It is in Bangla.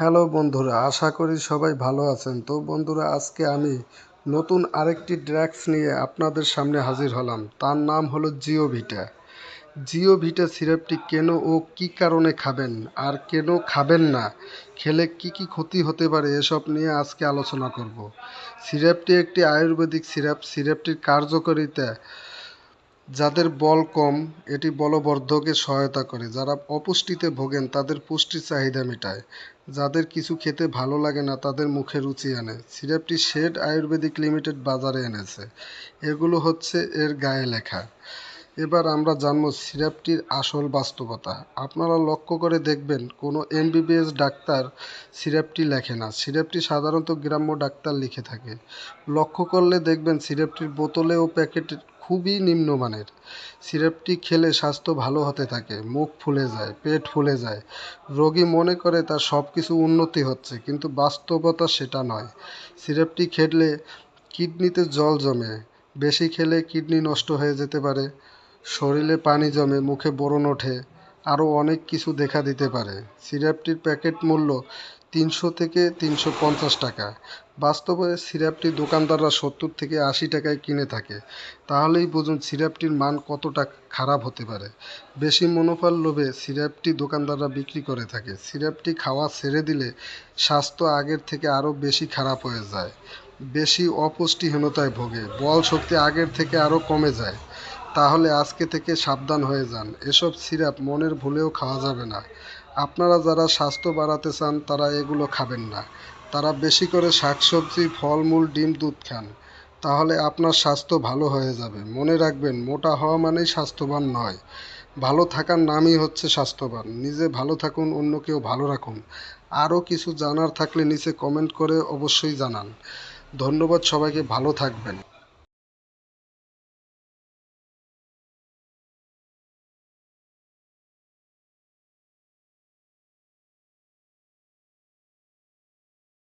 হ্যালো বন্ধুরা, আশা করি সবাই ভালো আছেন। তো বন্ধুরা, আজকে আমি নতুন আরেকটি ড্রাগস নিয়ে আপনাদের সামনে হাজির হলাম। তার নাম হলো জিও ভিটা জিও ভিটা সিরাপটি কেন ও কি কারণে খাবেন, আর কেন খাবেন না, খেলে কি কি ক্ষতি হতে পারে এসব নিয়ে আজকে আলোচনা করব। সিরাপটি একটি আয়ুর্বেদিক সিরাপ। সিরাপটির কার্যকারিতা যাদের বল কম, এটি বলবর্ধকে সহায়তা করে। যারা অপুষ্টিতে ভোগেন, তাদের পুষ্টির চাহিদা মেটায়। যাদের কিছু খেতে ভালো লাগে না, তাদের মুখে রুচি আনে। সিরাপটি শেড আয়ুর্বেদিক লিমিটেড বাজারে এনেছে। এগুলো হচ্ছে এর গায়ে লেখা। এবার আমরা জানব সিরাপটির আসল বাস্তবতা। আপনারা লক্ষ্য করে দেখবেন, কোনো এমবিবিএস ডাক্তার সিরাপটি লেখে না। সিরাপটি সাধারণত গ্রাম্য ডাক্তার লিখে থাকে। লক্ষ্য করলে দেখবেন সিরাপটির বোতলে ও প্যাকেটে খুবই নিম্নমানের সিরাপটি খেলে স্বাস্থ্য ভালো হতে থাকে, মুখ ফুলে যায়, পেট ফুলে যায়। রোগী মনে করে তার সব কিছু উন্নতি হচ্ছে, কিন্তু বাস্তবতা সেটা নয়। সিরাপটি খেলে কিডনিতে জল জমে, বেশি খেলে কিডনি নষ্ট হয়ে যেতে পারে, শরীরে পানি জমে, মুখে ব্রণ ওঠে আরও অনেক কিছু দেখা দিতে পারে। সিরাপটির প্যাকেট মূল্য তিনশো থেকে তিনশো পঞ্চাশ টাকা। বাস্তবে সিরাপটি দোকানদাররা সত্তর থেকে আশি টাকায় কিনে থাকে। তাহলেই বুঝুন সিরাপটির মান কতটা খারাপ হতে পারে। বেশি মুনাফার লোভে সিরাপটি দোকানদাররা বিক্রি করে থাকে। সিরাপটি খাওয়া ছেড়ে দিলে স্বাস্থ্য আগের থেকে আরও বেশি খারাপ হয়ে যায়। বেশি অপুষ্টিহীনতায় ভোগে। বল শক্তি আগের থেকে আরও কমে যায়। তাহলে আজকে থেকে সাবধান হয়ে যান। এসব সিরাপ মনের ভুলেও খাওয়া যাবে না। আপনারা যারা স্বাস্থ্য বাড়াতে চান, তারা এগুলো খাবেন না। তারা বেশি করে শাকসবজি, ফলমূল, ডিম, দুধ খান। তাহলে আপনার স্বাস্থ্য ভালো হয়ে যাবে। মনে রাখবেন, মোটা হওয়া মানেই স্বাস্থ্যবান নয়। ভালো থাকার নামই হচ্ছে স্বাস্থ্যবান। নিজে ভালো থাকুন, অন্যকেও ভালো রাখুন। আরও কিছু জানার থাকলে নিচে কমেন্ট করে অবশ্যই জানান। ধন্যবাদ সবাইকে, ভালো থাকবেন।